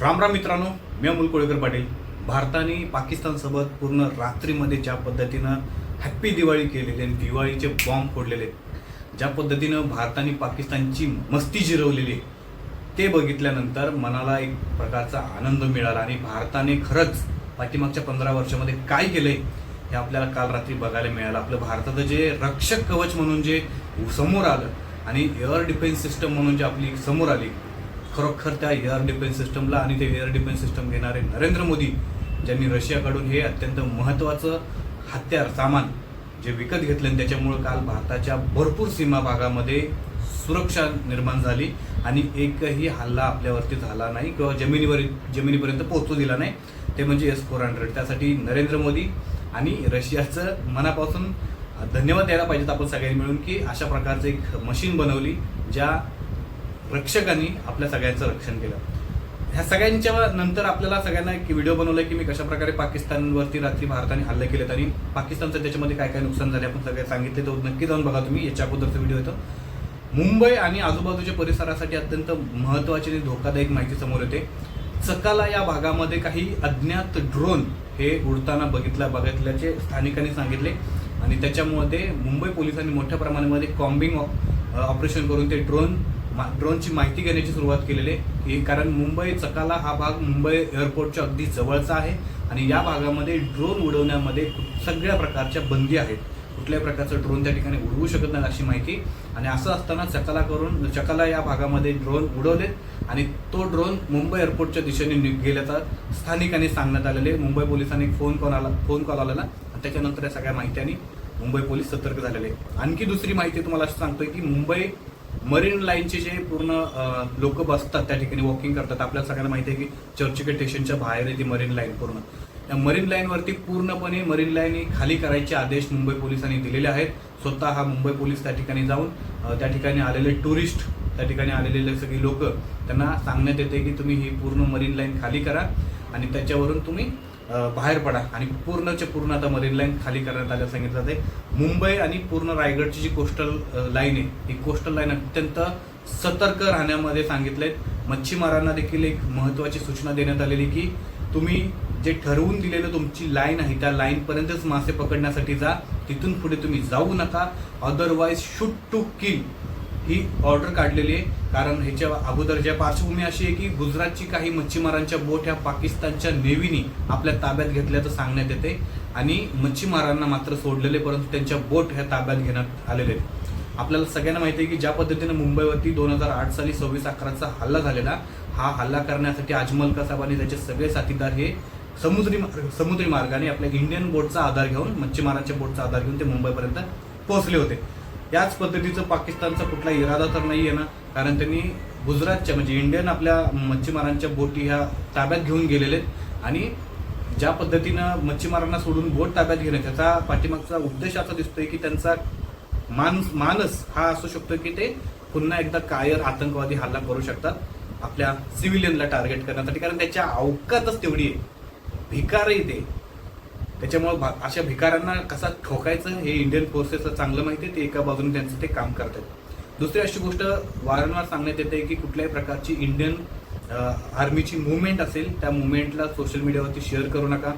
राम राम मित्रांनो मी अमोल कोळेकर पाटील. भारताने पाकिस्तानसोबत पूर्ण रात्रीमध्ये ज्या पद्धतीनं हॅप्पी दिवाळी केलेली आणि दिवाळीचे बॉम्ब फोडलेले ज्या पद्धतीनं भारताने पाकिस्तानची मस्ती जिरवलेली ते बघितल्यानंतर मनाला एक प्रकारचा आनंद मिळाला आणि भारताने खरंच पाठीमागच्या पंधरा वर्षामध्ये काय केलंय हे आपल्याला काल रात्री बघायला मिळालं. आपलं भारताचं जे रक्षक कवच म्हणून जे समोर आलं आणि एअर डिफेन्स सिस्टम म्हणून जे आपली समोर आली खरोखर त्या एअर डिफेन्स सिस्टमला आणि ते एअर डिफेन्स सिस्टम घेणारे नरेंद्र मोदी ज्यांनी रशियाकडून हे अत्यंत महत्त्वाचं हत्यार सामान जे विकत घेतलं आणि त्याच्यामुळं काल भारताच्या भरपूर सीमा भागामध्ये सुरक्षा निर्माण झाली आणि एकही हल्ला आपल्यावरती झाला नाही किंवा जमिनीवर जमिनीपर्यंत पोहोचू दिला नाही. ते म्हणजे एस फोर हंड्रेड त्यासाठी नरेंद्र मोदी आणि रशियाचं मनापासून धन्यवाद द्यायला पाहिजेत आपण सगळ्यांनी मिळून की अशा प्रकारचं एक मशीन बनवली ज्या रक्षकांनी आपल्या सगळ्यांचं रक्षण केलं. ह्या सगळ्यांच्या नंतर आपल्याला सगळ्यांना एक व्हिडिओ बनवलाय की मी कशाप्रकारे पाकिस्तानवरती रात्री भारताने हल्ले केलेत आणि पाकिस्तानचं त्याच्यामध्ये काय काय नुकसान झाले आपण सगळे सांगितले तो नक्की जाऊन बघा तुम्ही. याच्या अगोदरचा व्हिडिओ येतो. मुंबई आणि आजूबाजूच्या परिसरासाठी अत्यंत महत्वाची आणि धोकादायक माहिती समोर येते. चकाला या भागामध्ये काही अज्ञात ड्रोन हे उडताना बघितल्या बघितल्याचे स्थानिकांनी सांगितले. आणि त्याच्यामध्ये मुंबई पोलिसांनी मोठ्या प्रमाणामध्ये कॉम्बिंग ऑपरेशन करून ते ड्रोन ड्रोनची माहिती घेण्याची सुरुवात केलेली आहे. कारण मुंबई चकाला हा भाग मुंबई एअरपोर्टच्या अगदी जवळचा आहे. आणि या भागामध्ये ड्रोन उडवण्यामध्ये सगळ्या प्रकारच्या बंदी आहेत. कुठल्याही प्रकारचं ड्रोन त्या ठिकाणी उडवू शकत नाही अशी माहिती. आणि असं असताना चकाला करून चकाला या भागामध्ये ड्रोन उडवलेत आणि तो ड्रोन मुंबई एअरपोर्टच्या दिशेने नि- गेल्याचा स्थानिकांनी सांगण्यात आलेले. मुंबई पोलिसांनी फोन कॉल आला फोन कॉल आलेला. आणि त्याच्यानंतर या सगळ्या माहित्यांनी मुंबई पोलीस सतर्क झालेले. आणखी दुसरी माहिती तुम्हाला असं सांगतोय की मुंबई मरीन लाईनचे जे पूर्ण लोक बसतात त्या ठिकाणी वॉकिंग करतात आपल्याला सगळ्यांना माहिती आहे की चर्चगेट स्टेशनच्या बाहेर आहे ती मरीन लाईन पूर्ण. त्या मरीन लाईनवरती पूर्णपणे मरीन लाईन खाली करायचे आदेश मुंबई पोलिसांनी दिलेले आहेत. स्वतः हा मुंबई पोलीस त्या ठिकाणी जाऊन त्या ठिकाणी आलेले टुरिस्ट त्या ठिकाणी आलेले सगळी लोक त्यांना सांगण्यात येते की तुम्ही ही पूर्ण मरीन लाईन खाली करा आणि त्याच्यावरून तुम्ही बाहेर पडा. आणि पूर्णच्या पूर्ण आता मरीन लाईन खाली करण्यात आल्याचं सांगितलं जाते मुंबई आणि पूर्ण रायगडची जी कोस्टल लाईन आहे ही कोस्टल लाईन अत्यंत सतर्क राहण्यामध्ये सांगितले मच्छीमारांना देखील एक महत्त्वाची सूचना देण्यात आलेली की तुम्ही जे ठरवून दिलेलं तुमची लाईन आहे त्या लाईनपर्यंतच मासे पकडण्यासाठी जा. तिथून पुढे तुम्ही जाऊ नका. अदरवाईज शूट टू किल ही ऑर्डर काढलेली आहे. कारण ह्याच्या अगोदर ज्या पार्श्वभूमी अशी आहे की गुजरातची काही मच्छीमारांच्या बोट ह्या पाकिस्तानच्या नेव्हीनी आपल्या ताब्यात घेतल्याचं सांगण्यात येते. आणि मच्छीमारांना मात्र सोडलेले परंतु त्यांच्या बोट ह्या ताब्यात घेण्यात आलेले आहेत. आपल्याला सगळ्यांना माहिती आहे की ज्या पद्धतीने मुंबईवरती दोन हजार आठ साली सव्वीस अकराचा हल्ला झालेला हा हल्ला करण्यासाठी अजमल कसाब आणि त्याचे सगळे साथीदार हे समुद्री मार्ग- समुद्री मार्गाने आपल्या इंडियन बोटचा आधार घेऊन मच्छीमारांच्या बोटचा आधार घेऊन ते मुंबईपर्यंत पोहोचले होते. याच पद्धतीचं पाकिस्तानचा कुठला इरादा तर नाही आहे ना? कारण त्यांनी गुजरातच्या म्हणजे इंडियन आपल्या मच्छीमारांच्या बोटी ह्या ताब्यात घेऊन गेलेले आहेत. आणि ज्या पद्धतीनं मच्छीमारांना सोडून बोट ताब्यात घेणं त्याचा पाठीमागचा उद्देश असा दिसतोय की त्यांचा माणूस मानस हा असू शकतो की ते पुन्हा एकदा कायर आतंकवादी हल्ला करू शकतात आपल्या सिव्हिलियनला टार्गेट करण्यासाठी. कारण त्याच्या अवकातच तेवढी आहे. भिकारही ते. त्याच्यामुळे भा- अशा भिकाऱ्यांना कसा ठोकायचं हे इंडियन फोर्सेसला चांगलं माहिती आहे ते एका बाजूने त्यांचं ते काम करतात दुसरी अशी गोष्ट वारंवार सांगण्यात येते की कुठल्याही प्रकारची इंडियन आर्मीची मुवमेंट असेल त्या मुवमेंटला सोशल मीडियावरती शेअर करू नका.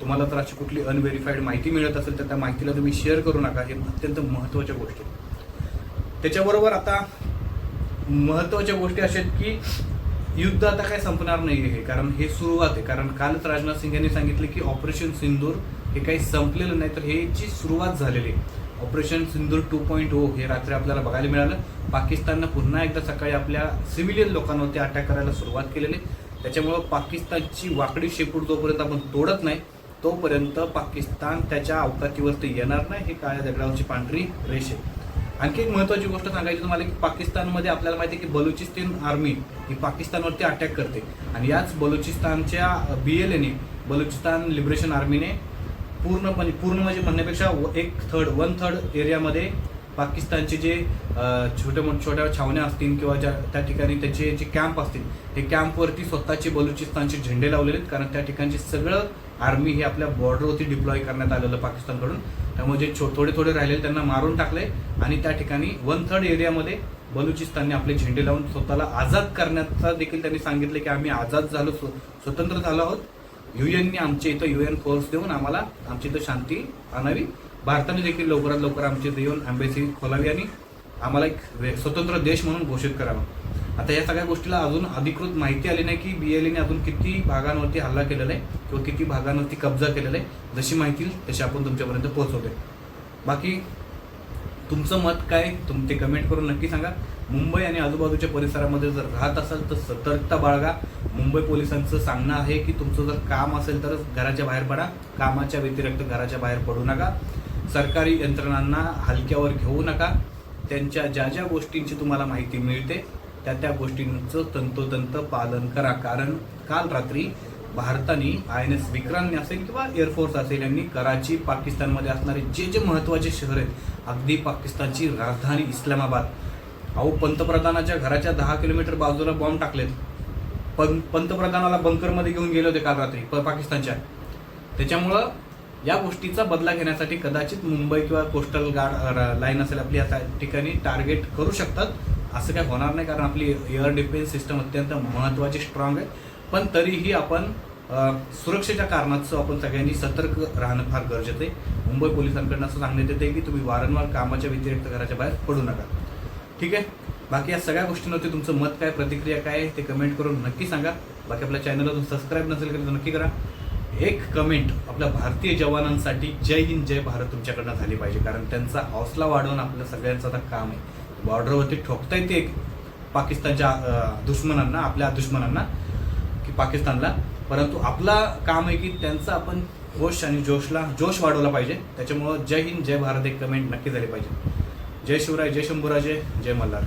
तुम्हाला जर अशी कुठली अनव्हेरीफाईड माहिती मिळत असेल तर त्या माहितीला तुम्ही शेअर करू नका. हे अत्यंत महत्त्वाच्या गोष्टी आहेत. त्याच्याबरोबर आता महत्त्वाच्या गोष्टी अशा आहेत की युद्ध आता काय संपणार नाही आहे कारण हे सुरुवात आहे. कारण कालच राजनाथ सिंग यांनी सांगितले की ऑपरेशन सिंदूर हे काही संपलेलं नाही तर ह्याची सुरुवात झालेली आहे operation Sindoor two point O हे रात्री आपल्याला बघायला मिळालं. पाकिस्ताननं पुन्हा एकदा सकाळी आपल्या सिव्हिलियन लोकांवरती अटॅक करायला सुरुवात केलेली आहे. त्याच्यामुळं पाकिस्तानची वाकडी शेपूट जोपर्यंत आपण तोडत नाही तोपर्यंत पाकिस्तान त्याच्या अवकातीवरती येणार नाही हे काळ्या दगडावरची पांढरी रेष आहे. आणखी एक महत्वाची गोष्ट सांगायची तुम्हाला की पाकिस्तानमध्ये आपल्याला माहिती आहे की बलुचिस्तान आर्मी ही पाकिस्तानवरती अटॅक करते. आणि याच बलुचिस्तानच्या बी एल एने बलुचिस्तान लिबरेशन आर्मीने पूर्णपणे पूर्ण म्हणजे म्हणण्यापेक्षा व- एक थर्ड वन थर्ड एरियामध्ये पाकिस्तानचे जे छोटे छोट्या मोठ छोट्या छावण्या असतील किंवा ज्या त्या ठिकाणी त्याचे जे कॅम्प असतील हे कॅम्पवरती स्वतःचे बलुचिस्तानचे झेंडे लावलेले आहेत. कारण त्या ठिकाणचे सगळं आर्मी हे आपल्या बॉर्डरवरती डिप्लॉय करण्यात आलेलं पाकिस्तानकडून. त्यामुळे जे छो थोडे थोडे राहिलेले त्यांना मारून टाकले आणि त्या ठिकाणी वन थर्ड एरियामध्ये बलुचिस्तानने आपले झेंडे लावून स्वतःला आझाद करण्याचा देखील त्यांनी सांगितले की आम्ही आझाद झालो स्व- स्वतंत्र झालो आहोत. युएनने आमच्या इथं युएन फोर्स देऊन आम्हाला आमची इथं शांती आणावी. भारताने देखील लवकरात लवकर आमच्या इथं येऊन अँबेसी खोलावी आणि आम्हाला एक वे- स्वतंत्र देश म्हणून घोषित करावा. आता या सगळ्या गोष्टीला अजून अधिकृत माहिती आली नाही की बीएलएने अजून किती भागांवरती हल्ला केलेला आहे किंवा किती भागांवरती कब्जा केलेला आहे. जशी माहिती तशी आपण तुमच्यापर्यंत पोहोचवतोय. बाकी तुमचं मत काय? तुमचे कमेंट करून नक्की सांगा. मुंबई आणि आजूबाजूच्या परिसरामध्ये जर राहत असाल तर सतर्कता बाळगा. मुंबई पोलिसांचं सांगणं आहे की तुमचं जर काम असेल तरच घराच्या बाहेर पडा. कामाच्या व्यतिरिक्त घराच्या बाहेर पडू नका. सरकारी यंत्रणांना हलक्यावर घेऊ नका. त्यांच्या ज्या ज्या गोष्टींची तुम्हाला माहिती मिळते त्या त्या गोष्टींचं तंतोतंत पालन करा. कारण काल रात्री भारताने आय एन एस विक्रांतने असेल किंवा एअरफोर्स असेल यांनी कराची पाकिस्तानमध्ये असणारे जे जे महत्त्वाचे शहर आहेत अगदी पाकिस्तानची राजधानी इस्लामाबाद. अहो पंतप्रधानाच्या घराच्या दहा किलोमीटर बाजूला बॉम्ब टाकलेत. पण पंतप्रधानाला बंकरमध्ये घेऊन गेले होते काल रात्री प- पाकिस्तानच्या. त्याच्यामुळं या गोष्टीचा बदला घेण्यासाठी कदाचित मुंबई किंवा कोस्टल गार्ड लाईन असेल आपली या ठिकाणी टार्गेट करू शकतात. असं काय होणार नाही कारण आपली एअर डिफेन्स सिस्टम अत्यंत महत्त्वाची स्ट्रॉंग आहे. पण तरीही आपण सुरक्षेच्या कारणाचं आपण सगळ्यांनी सतर्क राहणं फार गरजेचं आहे. मुंबई पोलिसांकडनं असं सांगण्यात येते की तुम्ही वारंवार कामाच्या व्यतिरिक्त घराच्या बाहेर पडू नका. ठीक आहे? बाकी या सगळ्या गोष्टींवरती तुमचं मत काय प्रतिक्रिया काय आहे ते कमेंट करून नक्की सांगा. बाकी आपल्या चॅनलला तुम्ही सबस्क्राईब नसेल केलं तर नक्की करा. एक कमेंट आपल्या भारतीय जवानांसाठी जय हिंद जय भारत तुमच्याकडनं झाली पाहिजे कारण त्यांचा हौसला वाढवणं आपल्या सगळ्यांचं आता काम आहे. बॉर्डरवरती ठोकता येते पाकिस्तानच्या दुश्मनांना आपल्या दुश्मनांना की पाकिस्तानला. परंतु आपला काम आहे की त्यांचा आपण होश आणि जोशला जोश वाढवला पाहिजे. त्याच्यामुळं जय हिंद जय भारत एक कमेंट नक्की झाली पाहिजे. जय शिवराय जय शंभूराजे जय मल्हार.